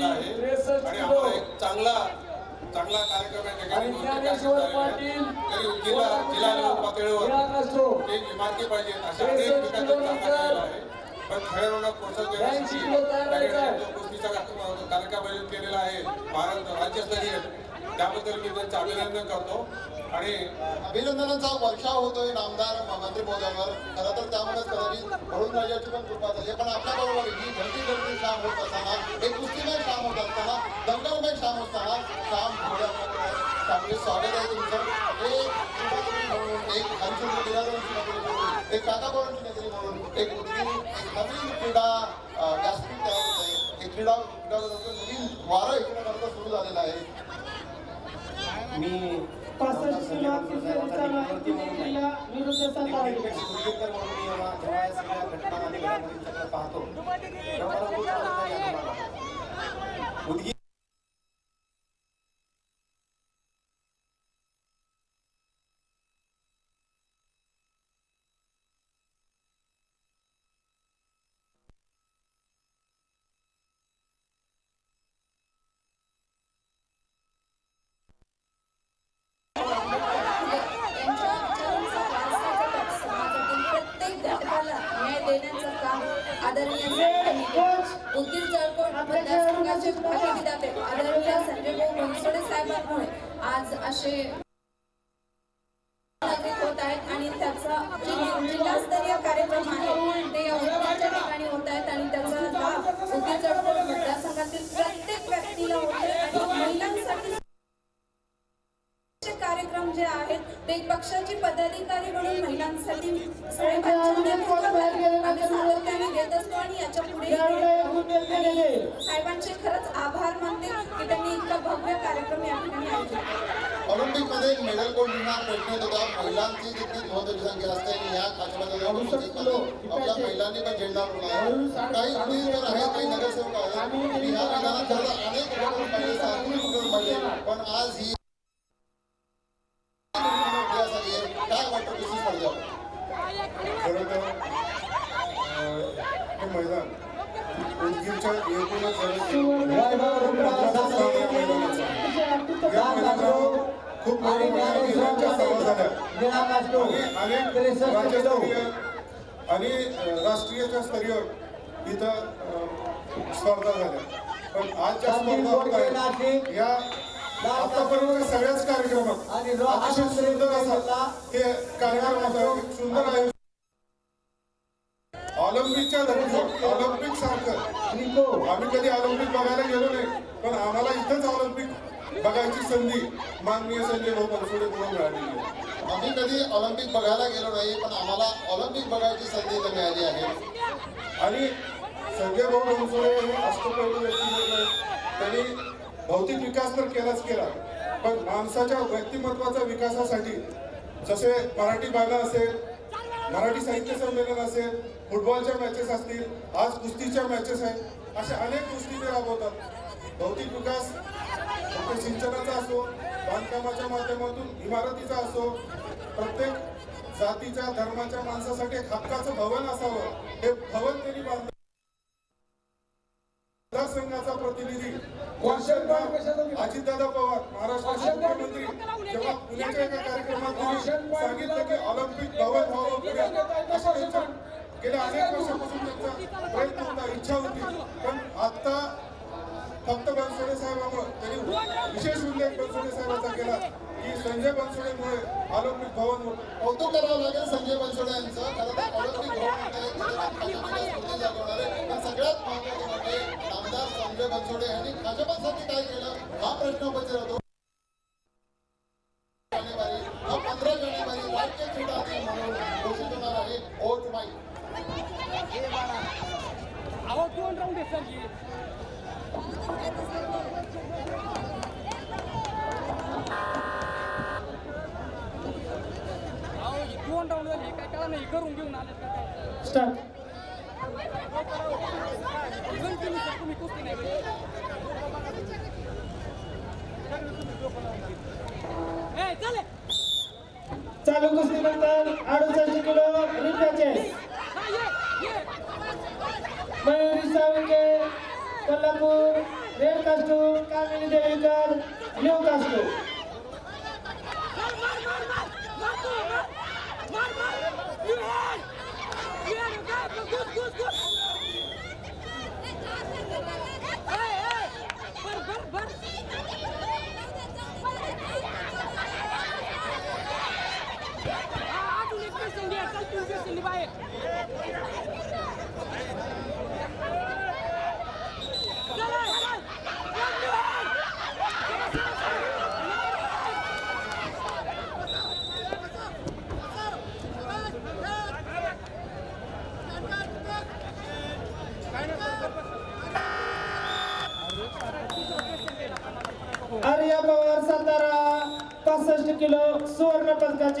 झालेला आहे. आणि आम्हाला एक चांगला चांगला कार्यक्रम या ठिकाणी जिल्हा जिल्हा लेवल पातळीवर एक इमारती पाहिजे अशा अनेक आहे. पण खेळाडूंना प्रोत्साहन देण्यासाठी कुस्तीचा कार्यक्रम केलेला आहे भारत राज्यस्तरीय त्याबद्दल मी त्यांचं अभिनंदन करतो. आणि अभिनंदनाचा वर्षाव होतोय नामदार मंत्री महोदयांवर. खरं तर त्यामुळेच कदाचित म्हणून राजाची पण कृपा झाली. पण आपल्याबरोबर ही घरची घरची शाम होत असताना एक कुस्तीमय शाम होत असताना दंगलमय शाम असताना शाम चांगले स्वागत आहे तुमचं. एक एक हरिचंद्र बिरादरांची एक काकाबोरांची नगरी म्हणून एक नवीन क्रीडा व्यासपीठ तयार होत आहे. हे क्रीडा क्रीडा नवीन वारं इकडे करता सुरू झालेला आहे. मी पासष्ट किलो माहिती विरुद्ध कुस्तीकर म्हणून मी जेव्हा जेव्हा या सगळ्या घटना आणि घडामोडी सगळं पाहतो तेव्हा मला खूप आनंद झाला मला. उदगीर त्यांच्या विचारांचा वारसा जपत समाजातील प्रत्येक घटकाला न्याय देण्याचं काम आदरणीय साहेबांनी केलं. उदगीर जळकोट मतदारसंघाचे विद्यापीठ आदरणीय संजय भाऊ बनसोडे साहेबांमुळे आज असे नागरिक होत आहेत आणि त्याचा जे जिल्हास्तरीय कार्यक्रम आहे ते या उदगीरच्या ठिकाणी होत आहेत आणि त्याचा लाभ उदगीर जळकोट मतदारसंघातील प्रत्येक व्यक्तीला होतोय आणि महिलांसाठी चे कार्यक्रम जे आहेत ते पक्षाची पदाधिकारी म्हणून महिलांसाठी सातत्याने देत असतो आणि याच्यापुढे साहेबांचे खरंच आभार मानते की त्यांनी इतका भव्य कार्यक्रम या ठिकाणी आयोजित केला. ऑलिम्पिकमध्ये मेडल कोण जिंकणार प्रश्न येत होता. महिलांची जितकी महत्वाची संख्या असते आणि या आपल्या महिलांनी पण झेंडा काही उमेदवार आहेत काही नगरसेवक आहेत. आणि या मैदानात खरं अनेक पण आज ही निवडणूक झाली आहे. काय वाटतं कशी स्पर्धा खरं तर हे मैदान उदगीरच्या एकूणच या मैदानावर खूप मोठ्या मोठ्या महिलांच्या सभा झाल्या आणि अनेक राज्यस्तरीय आणि राष्ट्रीय स्तरीय इथं स्पर्धा झाल्या पण आज ज्या स्पर्धा होत आहेत या आतापर्यंत सगळ्याच कार्यक्रमात अतिशय सुंदर असा हे कार्यक्रम होता. सुंदर आयोजन. ऑलिम्पिकच्या धर्तीवर ऑलिम्पिक सारखं. आम्ही कधी ऑलिम्पिक बघायला गेलो नाही पण आम्हाला इथंच ऑलिम्पिक बघायची संधी माननीय संजय भाऊ बनसोडे म्हणून मिळालेली आहे आम्ही कधी ऑलिम्पिक बघायला गेलो नाही पण आम्हाला ऑलिम्पिक बघायची संधी इथं मिळाली आहे. आणि संजय भाऊ बनसोडे हे अष्टपैलू व्यक्तिमत्व. त्यांनी भौतिक विकास तर केलाच केला पण माणसाच्या व्यक्तिमत्वाच्या विकासासाठी जसे मराठी बागा असेल मराठी साहित्य संमेलन असेल फुटबॉलच्या मॅचेस असतील आज कुस्तीच्या मॅचेस आहेत अशा अनेक गोष्टी ते राबवतात. भौतिक विकास फक्त सिंचनाचा असो बांधकामाच्या माध्यमातून इमारतीचा असो प्रत्येक जातीच्या धर्माच्या माणसासाठी एक हक्काचं भवन असावं. मतदारसंघाचा प्रतिनिधी अजितदादा पवार महाराष्ट्राचे मुख्यमंत्री जेव्हा पुण्याच्या एका कार्यक्रमात सांगितलं की ऑलिम्पिक भवन व्हावं पुण्यात गेल्या अनेक वर्षापासून त्यांचा प्रयत्न होता इच्छा होती. पण आता फक्त बनसोडे साहेबांमुळे त्यांनी विशेष उल्लेख बनसोडे साहेबांचा केला. की संजय बनसोडेमुळे ऑलिम्पिक भवन कौतुक करावं लागेल संजय बनसोडे यांचं. तर ऑलिम्पिक भवन सगळ्यात महत्वाचं बनसोडे यांनी भाजपासाठी काय केलं हा प्रश्न उपस्थित होतो. जानेवारी हा पंधरा जानेवारी राज्य क्रीडा दिन म्हणून घोषित होणार आहे ओट माई. दोन राऊंड झाली काय नाही करून घेऊन आले. का काय स्टार्ट चालू कुस्ती नंतर अडुसष्ट किलो रिपॅचेस मयुरी साळुंके कोल्हापूर रेड कास्टू कामिनी देवीकर न्यू कास्टू पासष्ट किलो सुवर्ण पदकाची